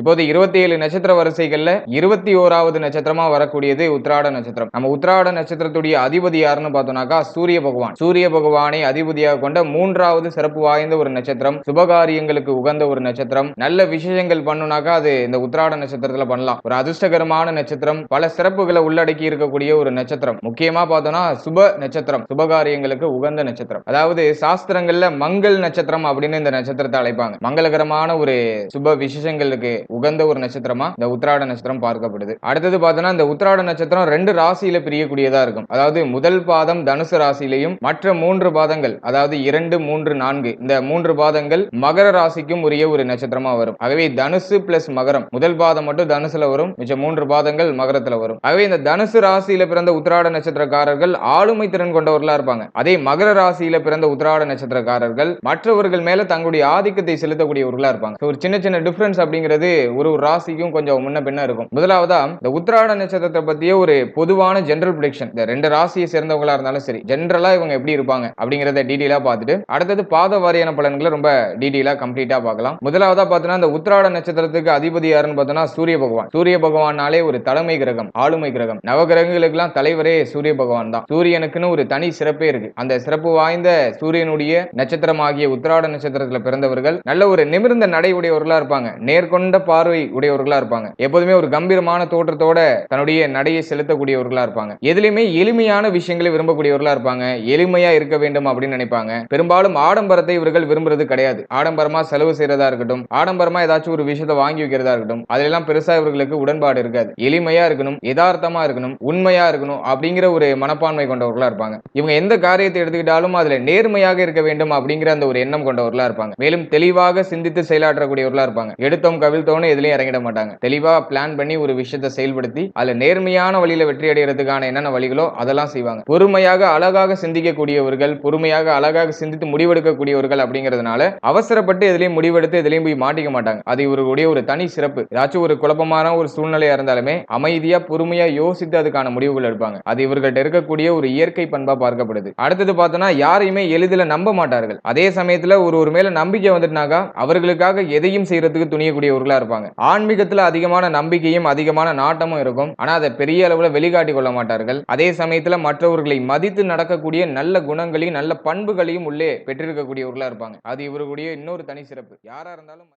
இப்போது இருபத்தி ஏழு நட்சத்திர வரிசைகள்ல இருபத்தி ஓராவது நட்சத்திரமா வரக்கூடியது உத்ராட நட்சத்திரம். நம்ம உத்ராட நட்சத்திரத்துடைய அதிபதி யாருன்னு பார்த்தோம்னாக்கா சூரிய பகவான். சூரிய பகவானை அதிபதியாக கொண்ட மூன்றாவது சிறப்பு வாய்ந்த ஒரு நட்சத்திரம். சுபகாரியங்களுக்கு உகந்த ஒரு நட்சத்திரம். நல்ல விசேஷங்கள் பண்ணுனாக்கா அது இந்த உத்ராட நட்சத்திரத்துல பண்ணலாம். ஒரு அதிர்ஷ்டகரமான நட்சத்திரம். பல சிறப்புகளை உள்ளடக்கி இருக்கக்கூடிய ஒரு நட்சத்திரம். முக்கியமா பார்த்தோம்னா சுப நட்சத்திரம். சுபகாரியங்களுக்கு உகந்த நட்சத்திரம். அதாவது சாஸ்திரங்கள்ல மங்கள் நட்சத்திரம் அப்படின்னு இந்த நட்சத்திரத்தை அழைப்பாங்க. மங்களகரமான ஒரு சுப விசேஷங்களுக்கு உகந்த ஒரு நட்சத்திரமா இந்த உத்திராட நட்சத்திரம் பார்க்கப்படுது. அடுத்தது பார்த்தோன்னா இந்த உத்திராட நட்சத்திரம் ரெண்டு ராசியில பிரியக்கூடியதா இருக்கும். அதாவது முதல் பாதம் தனுசு ராசியிலையும் மற்ற மூன்று பாதங்கள் அதாவது இரண்டு மூன்று நான்கு இந்த மூன்று பாதங்கள் மகர ராசிக்கும் உரிய ஒரு நட்சத்திரமா வரும். ஆகவே தனுசு பிளஸ் மகரம் முதல் பாதம் மட்டும் தனுசுல வரும் மிச்ச மூன்று பாதங்கள் மகரத்துல வரும். ஆகவே இந்த தனுசு ராசியில பிறந்த உத்திராட நட்சத்திரக்காரர்கள் ஆளுமை திறன் கொண்டவர்களா இருப்பாங்க. அதே மகர ராசியில பிறந்த உத்திராட நட்சத்திரக்காரர்கள் மற்றவர்கள் மேல தங்களுடைய ஆதிக்கத்தை செலுத்தக்கூடியவர்களா இருப்பாங்க. ஒரு சின்ன சின்ன டிஃபரன்ஸ் அப்படிங்கிறது ஒரு ஒரு ராசிக்கும் கொஞ்சம் முன்ன பின்ன இருக்கும். முதலாவதா இந்த உத்திராட நட்சத்திரத்தை பத்தியே ஒரு பொதுவான ஜென்ரல் ப்ரிடிக்ஷன் இந்த ரெண்டு ராசியை சேர்ந்தவங்களா இருந்தாலும் சரி ஜென்ரலா இவங்க எப்படி இருப்பாங்க அப்படிங்கறத டீடைலா பார்த்துட்டு அடுத்தது பாத வாரியான பலன்களை ரொம்ப டீடைலா கம்ப்ளீட்டா பார்க்கலாம். முதலாவதா பார்த்தோம்னா இந்த உத்திராட நட்சத்திரத்துக்கு அதிபதி யாருன்னு பார்த்தோம்னா சூரிய பகவான். சூரிய பகவானாலே ஒரு தலைமை கிரகம் ஆளுமை கிரகம். நவகிரகங்களுக்கெல்லாம் தலைவரே சூரிய பகவான் தான். சூரியனுக்குன்னு ஒரு தனி சிறப்பே இருக்கு. அந்த சிறப்பு வாய்ந்த சூரியனுடைய நட்சத்திரமாகிய உத்திராட நட்சத்திரத்துல பிறந்தவர்கள் நல்ல ஒரு நிமிர்ந்த நடை உடையவர்களா இருப்பாங்க. நேர்கொண்ட பார்வை உடையவர்களா இருப்பாங்க. எப்போதுமே ஒரு கம்பீரமான தோற்றத்தோட தன்னுடைய நடையை செலுத்தக்கூடியவர்களா இருப்பாங்க. எதுலையுமே எளிமையான விஷயங்களை விரும்பக்கூடியவர்களா இருப்பாங்க. எளிமையா இருக்க வேண்டும் அப்படின்னு நினைப்பாங்க. பெரும்பாலும் ஆடம்பரத்தை இவர்கள் விரும்புறது கிடையாது. ஆடம்பரமா செலவு செய்யறதா இருக்கட்டும் ஆடம்பரமா ஏதாச்சும் ஒரு விஷயத்தை வாங்கி வைக்கிறதா இருக்கட்டும் அதெல்லாம் பெருசா இவர்களுக்கு உடன்பாடு இருக்காது. எளிமையா இருக்கணும் யதார்த்தமா இருக்கணும் உண்மையா இருக்கணும் அப்படிங்கிற ஒரு மனப்பான்மை கொண்டவர்களா இருப்பாங்க. இவங்க எந்த காரியத்தை எடுத்துக்கிட்டாலும் அதுல நேர்மையாக இருக்க வேண்டும் அப்படிங்கிற அந்த ஒரு எண்ணம் கொண்டவர்களா இருப்பாங்க. மேலும் தெளிவாக சிந்தித்து செயலாற்றக்கூடியவர்களா இருப்பாங்க. எடுத்தோம் கவிழ்த்தோன்னு எதுலையும் இறங்கிட மாட்டாங்க. தெளிவா பிளான் பண்ணி ஒரு விஷயத்தை செயல்படுத்தி அதுல நேர்மையான வழியில வெற்றி அடைகிறதுக்கான என்னென்ன வழிகளோ அதெல்லாம் செய்வாங்க. பொறுமையாக அழகாக சிந்திக்கக்கூடியவர்கள் பொறுமையாக அழகாக சிந்தித்து முடிவெடுக்கக்கூடியவர்கள் அப்படிங்கிறதுனால அவசரப்பட்டு எதுலையும் முடிவெடுத்து எதுலையும் போய் மாட்டிக்க மாட்டாங்க. அது இவர்களுடைய ஒரு தனி சிறப்பு. ஏதாச்சும் ஒரு குழப்பமான ஒரு சூழ்நிலையா இருந்தாலுமே அமைதியா பொறுமையா யோசித்து அதுக்கான முடிவுகள் எடுப்பாங்க. அது இவர்கள்ட்ட இருக்கக்கூடிய ஒரு இயற்கை பண்பா பார்க்கப்படுது. அடுத்தது பார்த்தோம்னா யாரையுமே எளிதில் நம்ப மாட்டார்கள். அதே சமயத்துல ஒரு ஒரு மேல நம்பிக்கை வந்துட்டுனாக்கா அவர்களுக்காக எதையும் செய்யறதுக்கு துணியக்கூடியவர்களா இருப்பாங்க. ஆன்மீகத்துல அதிகமான நம்பிக்கையும் அதிகமான நாட்டமும் இருக்கும். ஆனா அதை பெரிய அளவுல வெளிக்காட்டி கொள்ள மாட்டார்கள். அதே சமயத்துல மற்றவர்களை மதித்து நடக்கக்கூடிய நல்ல குணங்களையும் நல்ல பண்புகளையும் உள்ளே பெற்றிருக்கக்கூடியவர்களா இருப்பாங்க. அது இவர்களுடைய இன்னொரு தனி சிறப்பு. யாரா இருந்தாலும்